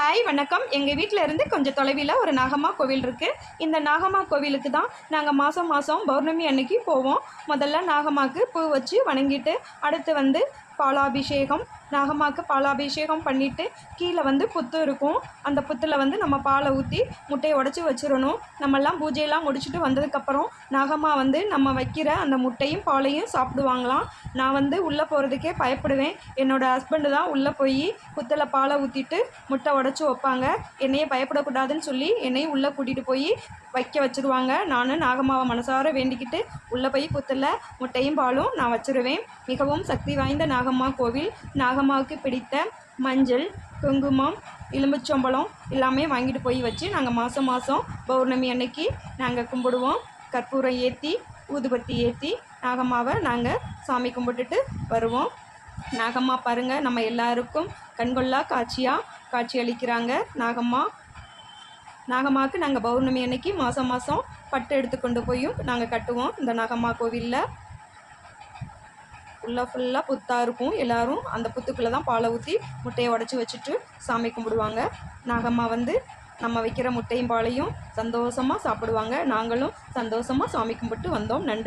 Hi வணக்கம். எங்கள் வீட்டில் இருந்து கொஞ்சம் தொலைவில் ஒரு நாகம்மா கோவில் இருக்குது இந்த நாகம்மா கோவிலுக்கு தான் நாங்கள் மாதம் மாதம் பௌர்ணமி அன்னைக்கு போவோம். முதல்ல நாகம்மாவுக்கு பூ வச்சு வணங்கிட்டு அடுத்து வந்து பாலாபிஷேகம் நாகம்மாவுக்கு பாலாபிஷேகம் பண்ணிவிட்டு கீழே வந்து புத்து இருக்கும். அந்த புத்தில் வந்து நம்ம பாலை ஊற்றி முட்டையை உடச்சி வச்சிடணும். நம்மெல்லாம் பூஜையெல்லாம் முடிச்சுட்டு வந்ததுக்கப்புறம் நாகம்மா வந்து நம்ம வைக்கிற அந்த முட்டையும் பாலையும் சாப்பிடுவாங்களாம். நான் வந்து உள்ளே போகிறதுக்கே பயப்படுவேன். என்னோடய ஹஸ்பண்டு தான் உள்ளே போய் புத்தில் பாலை ஊற்றிட்டு முட்டை உடச்சி வைப்பாங்க. என்னையே பயப்படக்கூடாதுன்னு சொல்லி என்னையும் உள்ளே கூட்டிகிட்டு போய் வைக்க வச்சிருவாங்க. நானும் நாகம்மாவை மனசார வேண்டிக்கிட்டு உள்ளே போய் புத்தில் முட்டையும் பாலும் நான் வச்சிருவேன். மிகவும் சக்தி வாய்ந்த நாகம்மா கோவில் நாகம்மாவுக்கு பிடித்த மஞ்சள் குங்குமம் எலும்புச்சம்பழம் எல்லாமே வாங்கிட்டு போய் வச்சு நாங்கள் மாதம் மாதம் பௌர்ணமி அன்னைக்கு நாங்கள் கும்பிடுவோம். கற்பூரம் ஏற்றி ஊதுபத்தி ஏற்றி நாகம்மாவை நாங்கள் சாமி கும்பிட்டுட்டு வருவோம். நாகம்மா பாருங்கள் நம்ம எல்லாருக்கும் கண்கொள்ளா காட்சியாக காட்சி அளிக்கிறாங்க. நாகம்மா நாகம்மாவுக்கு நாங்கள் பௌர்ணமி அன்னைக்கு மாதம் மாதம் பட்டு எடுத்து கொண்டு போயும் நாங்கள் கட்டுவோம். இந்த நாகம்மா கோவிலில் ஃபுல்லாக ஃபுல்லாக புத்தாக இருக்கும். எல்லாரும் அந்த புத்துக்குள்ளே தான் பாலை ஊற்றி முட்டையை உடச்சி வச்சுட்டு சாமி கும்பிடுவாங்க. நாகம்மா வந்து நம்ம வைக்கிற முட்டையும் பாலையும் சந்தோஷமாக சாப்பிடுவாங்க. நாங்களும் சந்தோஷமாக சாமி கும்பிட்டு வந்தோம். நன்றி.